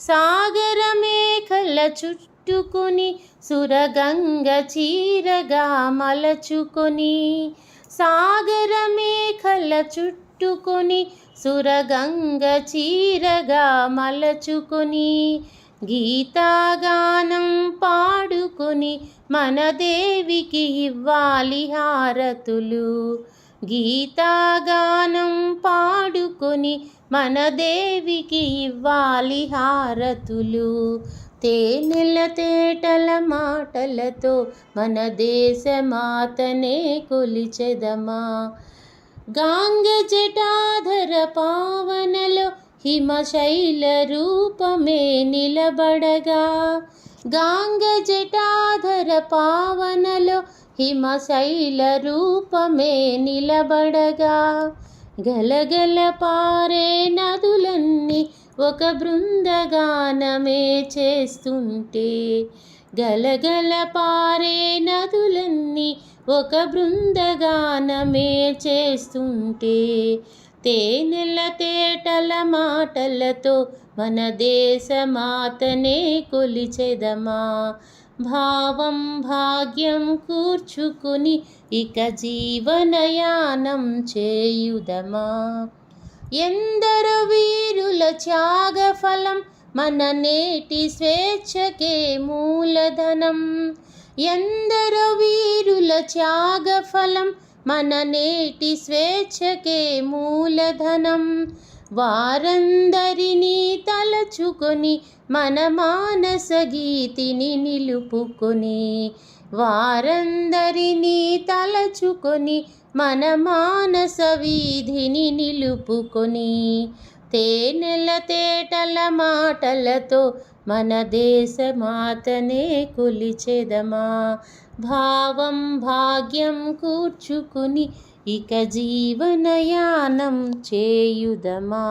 సాగర మేఘల చుట్టుకుని సురగంగ చీరగా మలచుకొని సాగర మేఘల చుట్టుకొని సురగంగ చీరగా మలచుకొని గీతాగానం పాడుకొని మన దేవికి ఇవ్వాలి హారతులు. గీతాగానం పాడుకొని మన దేవికి ఇవ్వాలి హారతులు. తేనెల తేటల మాటలతో మన దేశమాతనే కొలిచెదమా. గాంగ జటాధర పావనలో హిమశైల రూపమే నిలబడగా. గాంగ జటాధర పావనలో హిమశైల రూపమే నిలబడగా. గలగల పారే నదులన్నీ ఒక బృందగానమే చేస్తుంటే. గలగల పారే నదులన్నీ ఒక బృందగానమే చేస్తుంటే. తేనెల తేటల మాటలతో మన దేశమాతనే కొలిచెదమా? భావం భాగ్యం కూర్చుకుని ఇక జీవనయానం చేయుదమా? ఎందరు వీరుల త్యాగఫలం మన నేటి స్వేచ్ఛకే మూలధనం. ఎందరు వీరుల త్యాగఫలం మన నేటి స్వేచ్ఛకే మూలధనం. వారందరినీ తలచుకొని మన మానస గీతిని నిలుపుకొని వారందరినీ తలచుకొని మన మానస వీధిని నిలుపుకొని తేనెల తేటల మాటలతో మన దేశ మాతనే కొలిచెదమా? భావం భాగ్యం కూర్చుకుని ఇక జీవనయానం చేయుదమా?